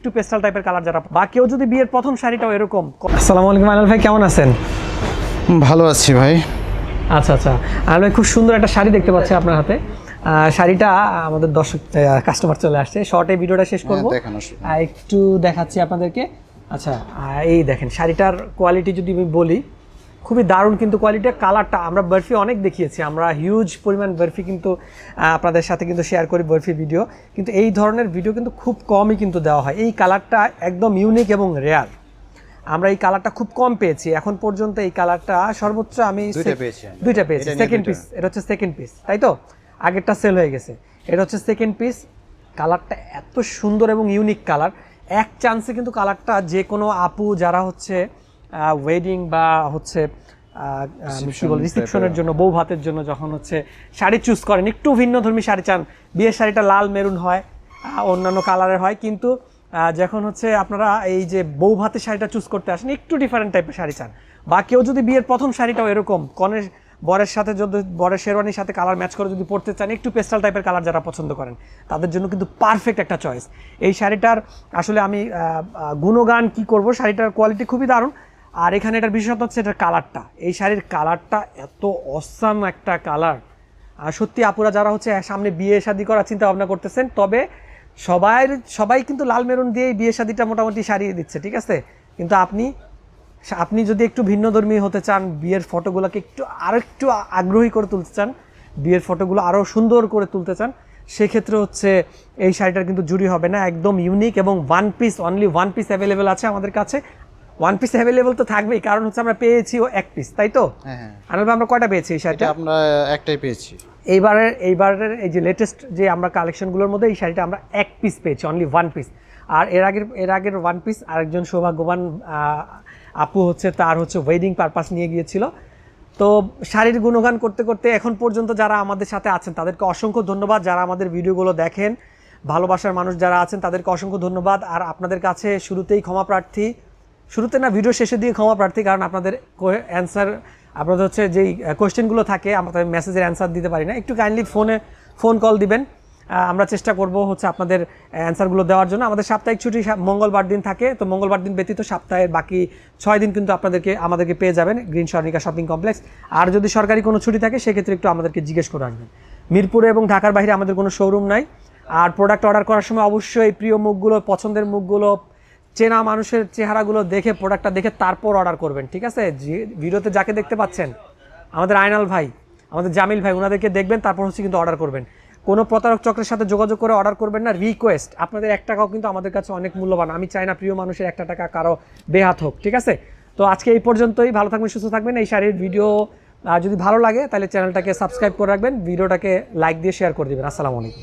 একটু পেস্টাল টাইপের কালার যারা বা কেউ যদি বিয়ের প্রথম শাড়িটাও এরকম আসসালামু আলাইকুম আনাল ভাই কেমন আছেন? ভালো আছি ভাই। আচ্ছা আচ্ছা। আনাল ভাই খুব সুন্দর একটা শাড়ি দেখতে পাচ্ছি আপনার হাতে। আহ, শাড়িটা আমাদের দর্শক কাস্টমার চলে আসছে। শর্টে ভিডিওটা শেষ করব। হ্যাঁ, একটু দেখাচ্ছি আপনাদেরকে। আচ্ছা এই দেখেন শাড়িটার কোয়ালিটি যদি আমি বলি খুবই দারুণ কিন্তু কোয়ালিটির কালারটা আমরা বরফি অনেক দেখিয়েছি। আমরা হিউজ পরিমাণ বরফি কিন্তু আপনাদের সাথে কিন্তু শেয়ার করি বরফি ভিডিও কিন্তু এই ধরনের ভিডিও কিন্তু খুব কমই কিন্তু দেওয়া হয়। এই কালারটা একদম ইউনিক এবং রেয়ার আমরা এই কালারটা খুব কম পেয়েছি। এখন পর্যন্ত এই কালারটা সর্বোচ্চ আমি দুইটা পেয়েছি দুইটা পেয়েছি। সেকেন্ড পিস এটা হচ্ছে সেকেন্ড পিস তাই তো? আগেরটা সেল হয়ে গেছে। এটা হচ্ছে সেকেন্ড পিস কালারটা এত সুন্দর এবং ইউনিক কালার এক চান্সে কিন্তু কালারটা যে কোনো আপু যারা হচ্ছে ওয়েডিং বা হচ্ছে কি বল রিসেপশনের জন্য বউ ভাতের জন্য যখন হচ্ছে শাড়ি চুজ করেন একটু ভিন্ন ধর্মী শাড়ি চান বিয়ের শাড়িটা লাল মেরুন হয় অন্যান্য কালারের হয় কিন্তু যখন হচ্ছে আপনারা এই যে বউ ভাতের শাড়িটা চুজ করতে আসেন একটু ডিফারেন্ট টাইপের শাড়ি চান। বা কেউ যদি বিয়ের প্রথম শাড়িটাও এরকম কনের বরের সাথে যদি বরের শেরওয়ানির সাথে কালার ম্যাচ করে যদি পড়তে চান একটু পেস্টাল টাইপের কালার যারা পছন্দ করেন তাদের জন্য কিন্তু পারফেক্ট একটা চয়েস এই শাড়িটার আসলে আমি গুণগান কি করব শাড়িটার কোয়ালিটি খুবই দারুণ। আর এখানে এটার বিশেষত্ব হচ্ছে এটার কালারটা। এই শাড়ির কালারটা এত অসাম একটা কালার। আর সত্যি আপুরা যারা হচ্ছে সামনে বিয়ে শাদী করার চিন্তা ভাবনা করতেছেন, তবে সবাই সবাই কিন্তু লাল মেরুন দিয়েই বিয়ে শাদীটা মোটামুটি সারিয়ে দিচ্ছে, ঠিক আছে? কিন্তু আপনি আপনি যদি একটু ভিন্নধর্মী হতে চান, বিয়ের ফটোগুলোকে একটু আরও একটু আগ্রহী করে তুলতে চান, বিয়ের ফটোগুলো আরও সুন্দর করে তুলতে চান, সেক্ষেত্রে হচ্ছে এই শাড়িটার কিন্তু জুড়ি হবে না। একদম ইউনিক এবং one piece only one piece available আছে আমাদের কাছে। ওয়ান পিস অ্যাভেলেবল তো থাকবেই কারণ হচ্ছে আমরা পেয়েছি ও এক পিস তাই তো? হ্যাঁ হ্যাঁ। আমরা কয়টা পেয়েছি এই শাড়িটা? আমরা একটাই পেয়েছি। এইবারের এইবারের এই যে লেটেস্ট যে আমরা কালেকশনগুলোর মধ্যে এই শাড়িটা আমরা এক পিস পেয়েছি অনলি ওয়ান পিস আর এর আগের এর আগের ওয়ান পিস আরেকজন সৌভাগ্যবান আপু হচ্ছে তার হচ্ছে ওয়েডিং পারপাস নিয়ে গিয়েছিল। তো শাড়ির গুণগান করতে করতে এখন পর্যন্ত যারা আমাদের সাথে আছেন তাদেরকে অসংখ্য ধন্যবাদ। যারা আমাদের ভিডিওগুলো দেখেন ভালোবাসার মানুষ যারা আছেন তাদেরকে অসংখ্য ধন্যবাদ। আর আপনাদের কাছে শুরুতেই ক্ষমা প্রার্থী। শুরুতে না ভিডিও শেষে দিয়ে ক্ষমা প্রার্থী, কারণ আপনাদের অ্যান্সার আপনাদের হচ্ছে যেই কোয়েশ্চেনগুলো থাকে, আমাদের মেসেজের অ্যান্সার দিতে পারি না। একটু কাইন্ডলি ফোনে ফোন কল দিবেন। আমরা চেষ্টা করব হচ্ছে আপনাদের অ্যান্সারগুলো দেওয়ার জন্য। আমাদের সাপ্তাহিক ছুটি মঙ্গলবার দিন থাকে, তো মঙ্গলবার দিন ব্যতীত সপ্তাহের বাকি ছয় দিন কিন্তু আপনাদেরকে, আমাদেরকে পেয়ে যাবেন গ্রিন স্বর্ণিকা শপিং কমপ্লেক্স। আর যদি সরকারি কোনো ছুটি থাকে, সেক্ষেত্রে একটু আমাদেরকে জিজ্ঞেস করে আসবেন। মিরপুরে এবং ঢাকার বাইরে আমাদের কোনো শোরুম নাই। আর প্রোডাক্ট অর্ডার করার সময় অবশ্যই প্রিয় মুখগুলো, পছন্দের মুখগুলো চেনা মানুষের চেহারাগুলো দেখে প্রোডাক্টটা দেখে তারপর অর্ডার করবেন, ঠিক আছে? যে ভিডিওতে যাকে দেখতে পাচ্ছেন, আমাদের আয়নাল ভাই, আমাদের জামিল ভাই ওনাদেরকে দেখবেন, তারপর হচ্ছে কিন্তু অর্ডার করবেন। কোনো প্রতারক চক্রের সাথে যোগাযোগ করে অর্ডার করবেন না রিকোয়েস্ট আপনাদের এক টাকাও কিন্তু আমাদের কাছে অনেক মূল্যবান। আমি চাই না প্রিয় মানুষের একটা টাকা কারও বেহাত হোক, ঠিক আছে? তো আজকে এই পর্যন্তই, ভালো থাকবেন, সুস্থ থাকবেন। এই শাড়ির ভিডিও যদি ভালো লাগে, তাহলে চ্যানেলটাকে সাবস্ক্রাইব করে রাখবেন, ভিডিওটাকে লাইক দিয়ে শেয়ার করে দেবেন। আসসালামু আলাইকুম।